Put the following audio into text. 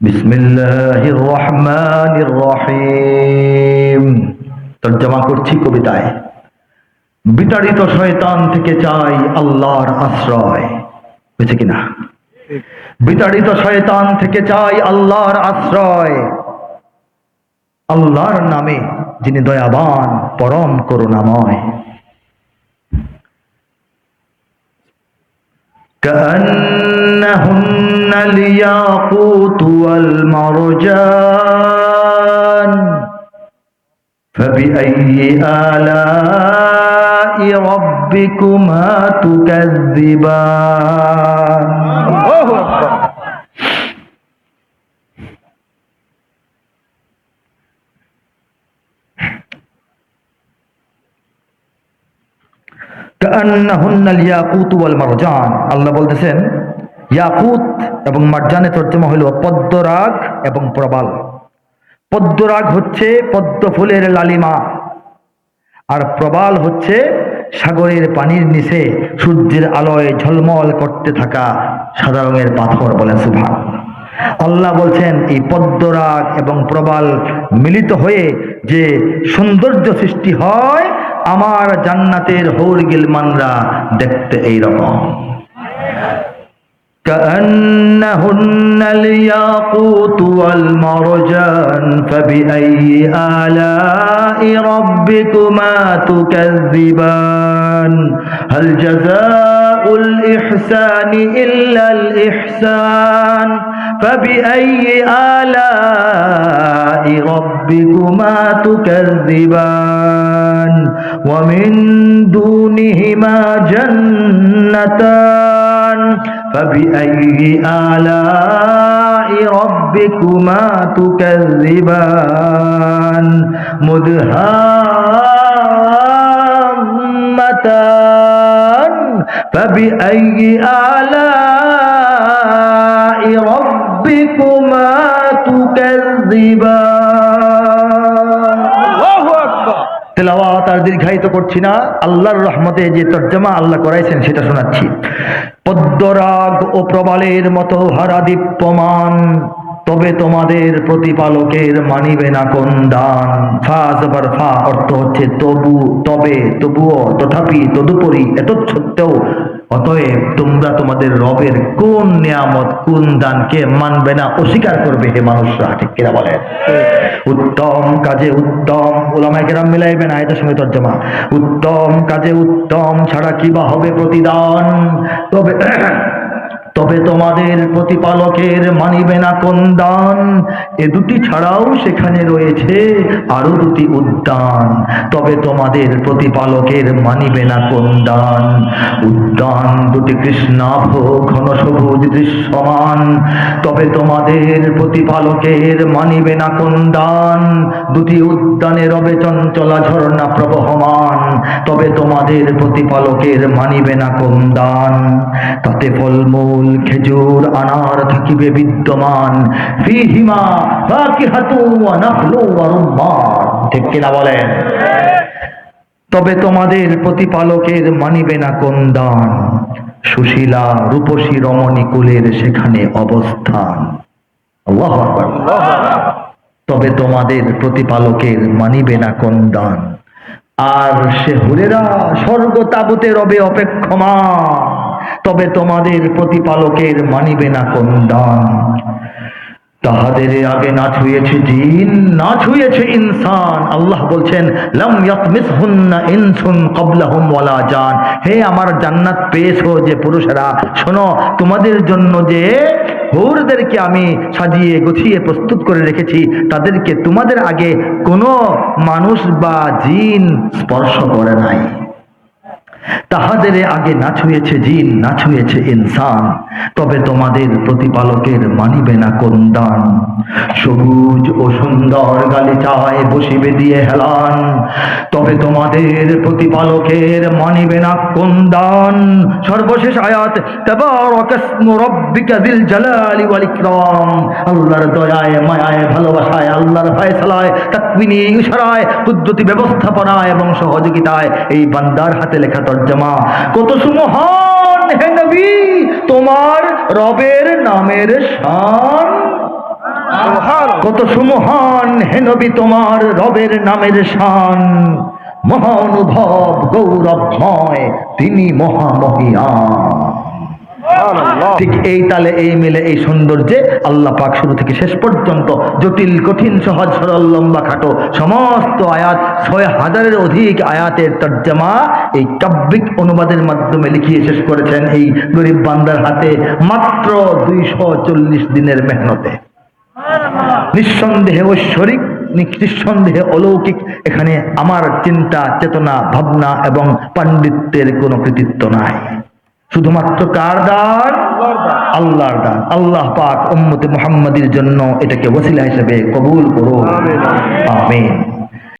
বিসমিল্লাহির রহমানির রহিম। তর্জমা করছি কবিতায়। বিতাড়িত শয়তান থেকে চাই আল্লাহর আশ্রয়। বুঝছে কিনা? বিতাড়িত শয়তান থেকে চাই আল্লাহর আশ্রয়। আল্লাহর নামে যিনি দয়াবান, পরম করুণাময়। كأنهن الياقوت والمرجان فبأي آلاء ربكما تكذبان؟ الله أكبر. আল্লাহ বলতেছেন, ইয়াকুত এবং মারজানে তর্জমা হলো পদ্মরাগ এবং প্রবাল। পদ্মরাগ হচ্ছে পদ্ম ফুলের লালিমা আর প্রবাল হচ্ছে সাগরের পানির নিচে সূর্যের আলোয় ঝলমল করতে থাকা সাদা রঙের পাথর বলেন সুভান আল্লাহ বলছেন, এই পদ্মরাগ এবং প্রবাল মিলিত হয়ে যে সৌন্দর্য সৃষ্টি হয় আমার জান্নাতের হৌর গিলমানরা দেখতে এইরকম كأنهن الياقوت والمرجان فبأي آلاء ربكما تكذبان هل جزاء الإحسان إلا الإحسان فبأي آلاء ربكما تكذبان ومن دونهما جنتان فبأي آلاء ربكما تكذبان مدهامتان فبأي آلاء তেলাওয়াত আর দীর্ঘায়িত করছি না। আল্লাহর রহমতে যে তর্জমা আল্লাহ করাইছেন সেটা শোনাচ্ছি। পদ্মরাগ ও প্রবালের মতো হারা দীপ্যমান তবে তোমাদের প্রতিপালকের মানিবে না কোন দান। ফা জবর ফা অর্থ হচ্ছে তবু, তবে, তবুও, তথাপি, তদুপরি এত সত্ত্বেও। অতএব তোমরা তোমাদের রবের কোন নিয়ামত, কোন দানকে মানবে না, অস্বীকার করবে হে মানুষরা, ঠিক কিনা বলে উত্তম কাজে উত্তম ওলামায় কেরাম মিলাইবে না এটার সঙ্গে তর্জমা। উত্তম কাজে উত্তম ছাড়া কি বা হবে প্রতিদান? তবে তবে তোমাদের প্রতিপালকের মানিবে না কোন দান। এ দুটি ছাড়াও সেখানে রয়েছে আরও দুটি উদ্যান। তবে তোমাদের প্রতিপালকের মানিবে না কোন দান। উদ্যান দুটি কৃষ্ণাভ, ঘন সবুজ দৃশ্যমান। তবে তোমাদের প্রতিপালকের মানিবে না কোন দান। দুটি উদ্যানে রবে চঞ্চলা ঝর্ণা প্রবহমান। তবে তোমাদের প্রতিপালকের মানিবে না কোন দান। তাতে ফলমূল খেজুর আনার থাকিবে বিদ্যমান। বলেন? তবে তোমাদের প্রতিপালকের মানিবে না কোন দান। সুশীলা রূপসী রমণী কুলের সেখানে অবস্থান। তবে তোমাদের প্রতিপালকের মানিবে না কোন দান। আর সে হুরেরা স্বর্গ তাবুতে রবে অপেক্ষমান। তবে তোমাদের প্রতিপালকের মানিবে না কোন দান। তাহাদের আগে না ছুঁয়েছে জিন, না ছুঁয়েছে ইনসান। আল্লাহ বলছেন, লাম ইয়াতমিসহুন্না ইনসুন ক্বাবলাহুম ওয়ালা জান। হে আমার জান্নাত পেয়েছ যে পুরুষেরা, শোনো, তোমাদের জন্য যে হৌরদেরকে আমি সাজিয়ে, গুছিয়ে প্রস্তুত করে রেখেছি, তাদেরকে তোমাদের আগে কোনো মানুষ বা জিন স্পর্শ করে নাই। তাহাদের আগে না ছুঁয়েছে জিন, না ছুঁয়েছে ইনসান। তবে তোমাদের প্রতিপালকের মানিবে না কোন দান। সবুজ ও সুন্দর গালিচায় বসিবে দিয়ে হেলান। তবে তোমাদের প্রতিপালকের মানিবে না কোন দান। সর্বশেষ আয়াত আল্লাহর দয়ায়, মায়ায়, ভালোবাসায়, আল্লাহর ফয়সালায় তাকবিনী ইশারায়, কুদরতি ব্যবস্থাপনায় এবং সহযোগিতায় এই বান্দার হাতে লেখা তর্জমা। কত সুমহান হে নবী, তোমার রবের নামের শান। কত সুমহান হে নবী তোমার রবের নামের শান। মহানুভব গৌরবময় তিনি মহামহিয়ান ঠিক এই তালে এই মিলে এই সৌন্দর্যে আল্লাহ পাক শুরু থেকে শেষ পর্যন্ত জটিল কঠিন সহজ সরল লম্বা খাটো সমস্ত আয়াত ছয় হাজারের অধিক আয়াতের তর্জমা এই কাব্যিক অনুবাদের মাধ্যমে লিখিয়ে শেষ করেছেন এই গরিব বান্দার হাতে মাত্র দুইশো চল্লিশ দিনের মেহনতে। নিঃসন্দেহে ঐশ্বরিক নিঃসন্দেহে অলৌকিক এখানে আমার চিন্তা চেতনা ভাবনা এবং পাণ্ডিত্যের কোনো কৃতিত্ব নাই শুধুমাত্র কার দান আল্লাহর দান। আল্লাহ পাক উম্মতে মুহাম্মাদির জন্য এটাকে ওসিলা হিসেবে কবুল করুন আমিন। আমিন